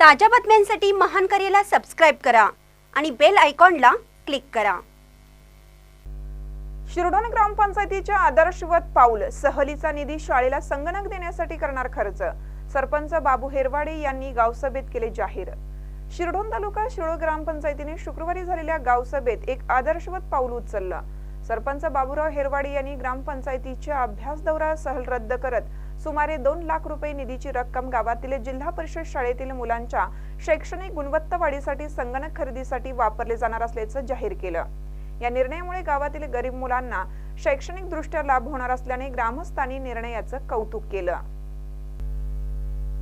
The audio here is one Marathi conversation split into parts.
ताज्या बातम्यांसाठी महान करेला सबस्क्राईब करा आणि बेल आयकॉनला क्लिक करा. शिरडोन ग्रामपंचायतीच्या आदर्शवत पाऊल सहलीचा निधी शाळेला संगणक देण्यासाठी करणार खर्च सरपंच बाबू हेरवाडे यांनी गावसभेत केले जाहीर. शिरडोन तालुका शिरोळ ग्रामपंचायतीने शुक्रवारी झालेल्या गावसभेत एक आदर्शवत पाऊल उचललं. सरपंच बाबूराव हेरवाडे यांनी ग्रामपंचायतीच्या अभ्यास दौरा सहल रद्द करत सुमारे दोन लाख रुपये निधीची रक्कम गावातील जिल्हा परिषद शाळेतील मुलांच्या शैक्षणिक गुणवत्ता वाढीसाठी संगणक खरेदीसाठी वापरले जाणार असल्याचं जाहीर केलं. या निर्णयामुळे गावातील गरीब मुलांना शैक्षणिक दृष्ट्या लाभ होणार असल्याने ग्रामस्थांनी निर्णयाचं कौतुक केलं.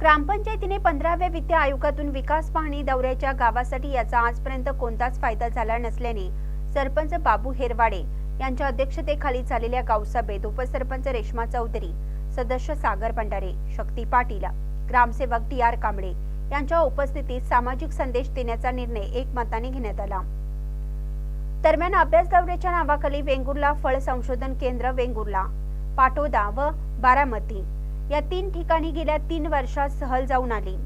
ग्रामपंचायतीने पंधराव्या वित्त आयोगातून विकास पाहणी दौऱ्याच्या गावासाठी याचा आजपर्यंत कोणताच फायदा झाला नसल्याने सरपंच बाबू हेरवाडे यांच्या अध्यक्षतेखाली झालेल्या गावसभेत उपसरपंच रेश्मा चौधरी सदस्य सागर भंडारे शक्ती पाटील ग्रामसेवक टी आर कांबळे यांच्या उपस्थितीत सामाजिक संदेश देण्याचा निर्णय एकमताने घेण्यात आला. दरम्यान अभ्यास दौऱ्याच्या नावाखाली वेंगुर्ला फळ संशोधन केंद्र वेंगुर्ला पाटोदा व बारामती या तीन ठिकाणी गेल्या तीन वर्षात सहल जाऊन आली.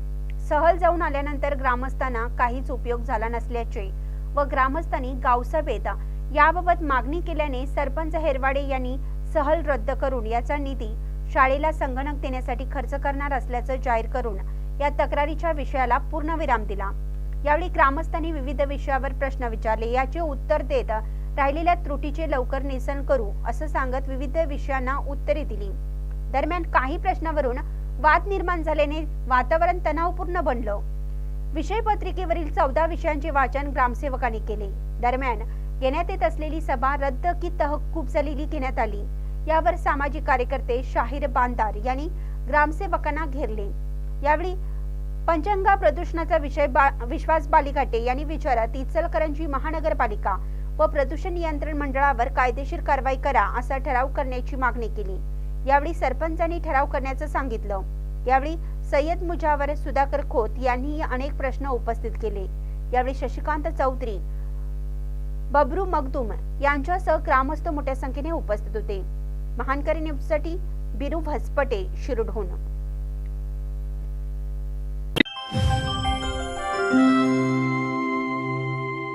सहल जाऊन आल्यानंतर ग्रामस्थांना काहीच उपयोग झाला नसल्याचे व ग्रामस्थांनी गावसभेत याबाबत मागणी केल्याने सरपंच हेरवाडे यांनी सहल रद्द करून याचा निधी शाळेला संगणक देण्यासाठी खर्च करणार असल्याचं जाहीर करून या तक्रारीच्या विषयाला पूर्णविराम दिला. यावेळी ग्रामस्थांनी विविध विषयावर प्रश्न विचारले. याचे उत्तर देत राहिलेल्या त्रुटीचे लवकर निसन करू असं सांगत विविध विषयांना उत्तरे दिली. दरम्यान काही प्रश्नावरून वाद निर्माण झाल्याने वातावरण तणावपूर्ण बनलं. विषय पत्रिकेवरील चौदा विषयांचे वाचन ग्रामसेवकांनी केले. दरम्यान घेण्यात येत असलेली सभा रद्द की तहकूब झालेली घेण्यात आली. यावर सामाजिक कार्यकर्ते शाहीर बांदार यांनी ग्रामसेवकांना घेरले. यावेळी पंचंगा प्रदूषणाचा विषय बा- विश्वास बालिघाटे यांनी विचारत इचलकरंजी महानगरपालिका व प्रदूषण नियंत्रण मंडळावर कायदेशीर कारवाई करा असा ठराव करण्याची मागणी केली. यावेळी सरपंचांनी ठराव करण्याचं सांगितलं. यावेळी सय्यद मुजावर सुधाकर खोत यांनीही अनेक प्रश्न उपस्थित केले. यावेळी शशिकांत चौधरी बबरू मगदूम यांच्यासह ग्रामस्थ मोठ्या संख्येने उपस्थित होते. महानकरी न्यूजसाठी बिरू भसपटे शिरुढोण